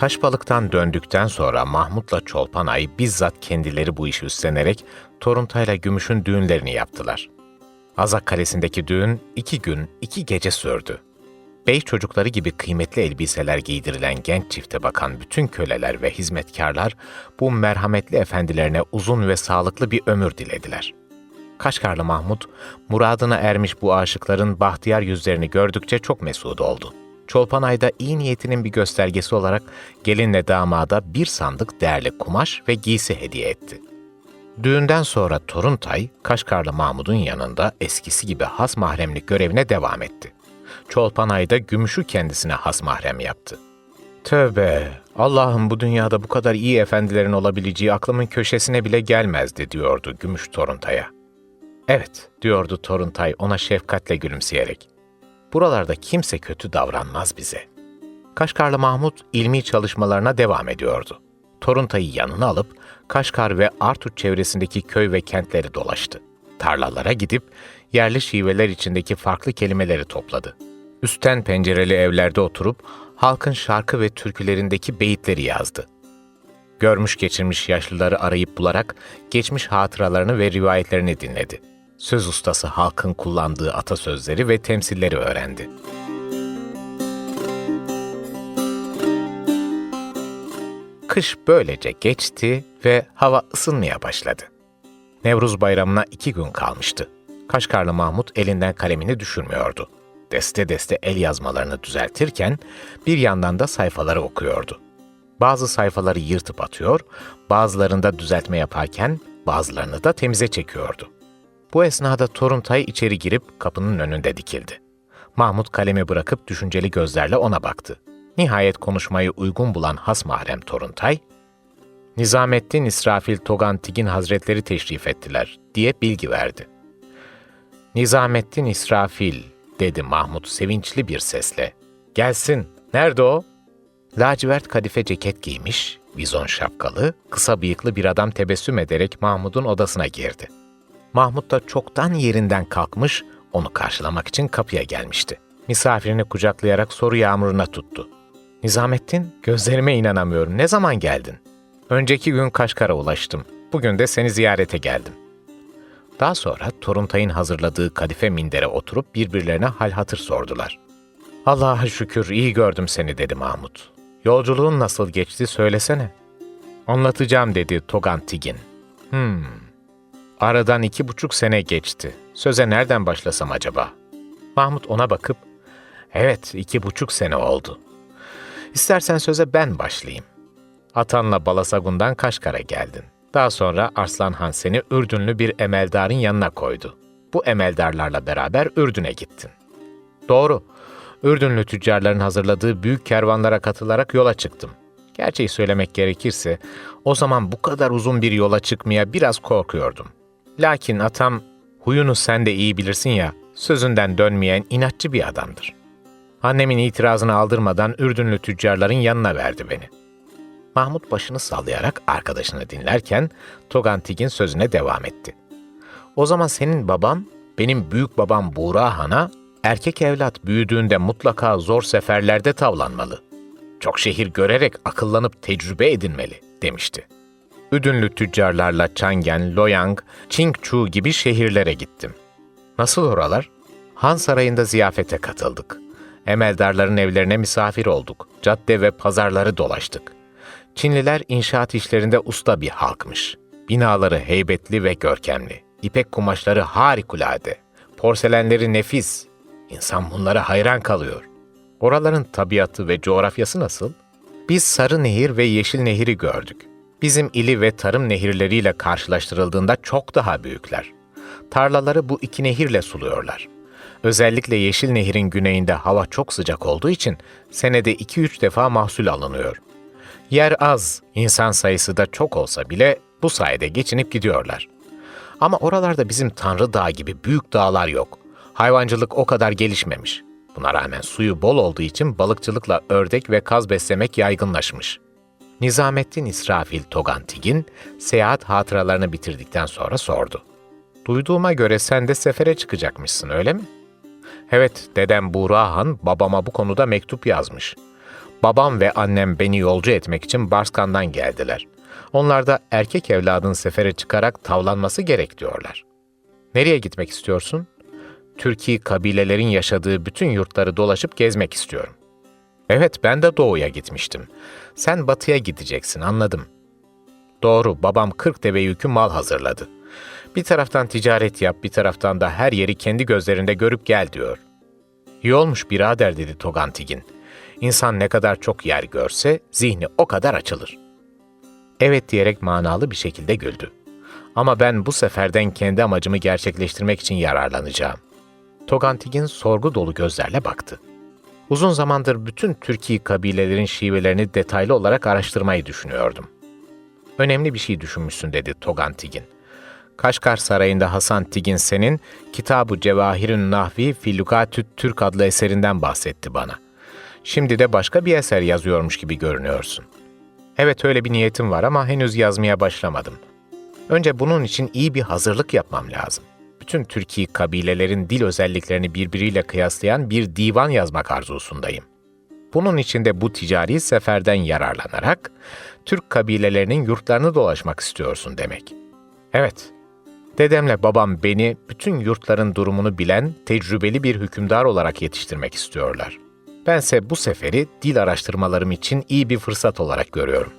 Taşbalık'tan döndükten sonra Mahmut'la Çolpanay bizzat kendileri bu işi üstlenerek Toruntay'la Gümüş'ün düğünlerini yaptılar. Azak Kalesi'ndeki düğün iki gün, iki gece sürdü. Bey çocukları gibi kıymetli elbiseler giydirilen genç çifte bakan bütün köleler ve hizmetkarlar bu merhametli efendilerine uzun ve sağlıklı bir ömür dilediler. Kaşgarlı Mahmut, muradına ermiş bu aşıkların bahtiyar yüzlerini gördükçe çok mesut oldu. Çolpanay'da iyi niyetinin bir göstergesi olarak gelinle damada bir sandık değerli kumaş ve giysi hediye etti. Düğünden sonra Toruntay, Kaşgarlı Mahmud'un yanında eskisi gibi has mahremlik görevine devam etti. Çolpanay da gümüşü kendisine has mahrem yaptı. Tövbe, Allah'ım bu dünyada bu kadar iyi efendilerin olabileceği aklımın köşesine bile gelmezdi diyordu Gümüş Toruntay'a. Evet, diyordu Toruntay ona şefkatle gülümseyerek. Buralarda kimse kötü davranmaz bize. Kaşgarlı Mahmut ilmi çalışmalarına devam ediyordu. Toruntay'ı yanına alıp Kaşgar ve Artut çevresindeki köy ve kentleri dolaştı. Tarlalara gidip yerli şiveler içindeki farklı kelimeleri topladı. Üstten pencereli evlerde oturup halkın şarkı ve türkülerindeki beyitleri yazdı. Görmüş geçirmiş yaşlıları arayıp bularak geçmiş hatıralarını ve rivayetlerini dinledi. Söz ustası halkın kullandığı atasözleri ve temsilleri öğrendi. Kış böylece geçti ve hava ısınmaya başladı. Nevruz bayramına iki gün kalmıştı. Kaşgarlı Mahmut elinden kalemini düşürmüyordu. Deste deste el yazmalarını düzeltirken bir yandan da sayfaları okuyordu. Bazı sayfaları yırtıp atıyor, bazılarında düzeltme yaparken bazılarını da temize çekiyordu. Bu esnada Toruntay içeri girip kapının önünde dikildi. Mahmut kalemi bırakıp düşünceli gözlerle ona baktı. Nihayet konuşmayı uygun bulan has mahrem Toruntay, Nizamettin İsrafil Togantigin Hazretleri teşrif ettiler diye bilgi verdi. Nizamettin İsrafil dedi Mahmut sevinçli bir sesle. Gelsin, nerede o? Lacivert kadife ceket giymiş, vizon şapkalı, kısa bıyıklı bir adam tebessüm ederek Mahmut'un odasına girdi. Mahmut da çoktan yerinden kalkmış, onu karşılamak için kapıya gelmişti. Misafirini kucaklayarak soru yağmuruna tuttu. Nizamettin, gözlerime inanamıyorum. Ne zaman geldin? Önceki gün Kaşkar'a ulaştım. Bugün de seni ziyarete geldim. Daha sonra Toruntay'ın hazırladığı kadife mindere oturup birbirlerine hal hatır sordular. Allah'a şükür iyi gördüm seni dedi Mahmut. Yolculuğun nasıl geçti söylesene. Anlatacağım dedi Togan Tigin. Hmm. Aradan iki buçuk sene geçti. Söze nereden başlasam acaba? Mahmut ona bakıp, evet iki buçuk sene oldu. İstersen söze ben başlayayım. Atanla Balasagun'dan Kaşkar'a geldin. Daha sonra Arslan Han seni Ürdünlü bir emeldarın yanına koydu. Bu emeldarlarla beraber Ürdün'e gittin. Doğru. Ürdünlü tüccarların hazırladığı büyük kervanlara katılarak yola çıktım. Gerçeği söylemek gerekirse o zaman bu kadar uzun bir yola çıkmaya biraz korkuyordum. Lakin atam, huyunu sen de iyi bilirsin ya, sözünden dönmeyen inatçı bir adamdır. Annemin itirazını aldırmadan Ürdünlü tüccarların yanına verdi beni. Mahmut başını sallayarak arkadaşını dinlerken Togantig'in sözüne devam etti. O zaman senin babam, benim büyük babam Buğra Han'a erkek evlat büyüdüğünde mutlaka zor seferlerde tavlanmalı. Çok şehir görerek akıllanıp tecrübe edinmeli demişti. Üdünlü tüccarlarla Çangen, Loyang, Çingçu gibi şehirlere gittim. Nasıl oralar? Han Sarayı'nda ziyafete katıldık. Emeldarların evlerine misafir olduk. Cadde ve pazarları dolaştık. Çinliler inşaat işlerinde usta bir halkmış. Binaları heybetli ve görkemli. İpek kumaşları harikulade. Porselenleri nefis. İnsan bunlara hayran kalıyor. Oraların tabiatı ve coğrafyası nasıl? Biz Sarı Nehir ve Yeşil Nehir'i gördük. Bizim ili ve tarım nehirleriyle karşılaştırıldığında çok daha büyükler. Tarlaları bu iki nehirle suluyorlar. Özellikle Yeşil Nehir'in güneyinde hava çok sıcak olduğu için senede 2-3 defa mahsul alınıyor. Yer az, insan sayısı da çok olsa bile bu sayede geçinip gidiyorlar. Ama oralarda bizim Tanrı Dağı gibi büyük dağlar yok. Hayvancılık o kadar gelişmemiş. Buna rağmen suyu bol olduğu için balıkçılıkla ördek ve kaz beslemek yaygınlaşmış. Nizamettin İsrafil Togantigin seyahat hatıralarını bitirdikten sonra sordu. Duyduğuma göre sen de sefere çıkacakmışsın öyle mi? Evet, dedem Buğra Han babama bu konuda mektup yazmış. Babam ve annem beni yolcu etmek için Barskan'dan geldiler. Onlar da erkek evladın sefere çıkarak tavlanması gerek diyorlar. Nereye gitmek istiyorsun? Türkiye kabilelerin yaşadığı bütün yurtları dolaşıp gezmek istiyorum. Evet, ben de doğuya gitmiştim. Sen batıya gideceksin, anladım. Doğru, babam 40 deve yükü mal hazırladı. Bir taraftan ticaret yap, bir taraftan da her yeri kendi gözlerinde görüp gel diyor. İyi olmuş birader dedi Togantigin. İnsan ne kadar çok yer görse zihni o kadar açılır. Evet diyerek manalı bir şekilde güldü. Ama ben bu seferden kendi amacımı gerçekleştirmek için yararlanacağım. Togantigin sorgu dolu gözlerle baktı. Uzun zamandır bütün Türkiye kabilelerin şivelerini detaylı olarak araştırmayı düşünüyordum. Önemli bir şey düşünmüşsün dedi Togantigin. Kaşgar Sarayı'nda Hasan Tiginsen'in Kitab-ı Cevahirün Nahvi fi Lukatü't Türk adlı eserinden bahsetti bana. Şimdi de başka bir eser yazıyormuş gibi görünüyorsun. Evet öyle bir niyetim var ama henüz yazmaya başlamadım. Önce bunun için iyi bir hazırlık yapmam lazım. Bütün Türkiye kabilelerin dil özelliklerini birbiriyle kıyaslayan bir divan yazmak arzusundayım. Bunun için de bu ticari seferden yararlanarak Türk kabilelerinin yurtlarını dolaşmak istiyorsun demek. Evet, dedemle babam beni bütün yurtların durumunu bilen tecrübeli bir hükümdar olarak yetiştirmek istiyorlar. Bense bu seferi dil araştırmalarım için iyi bir fırsat olarak görüyorum.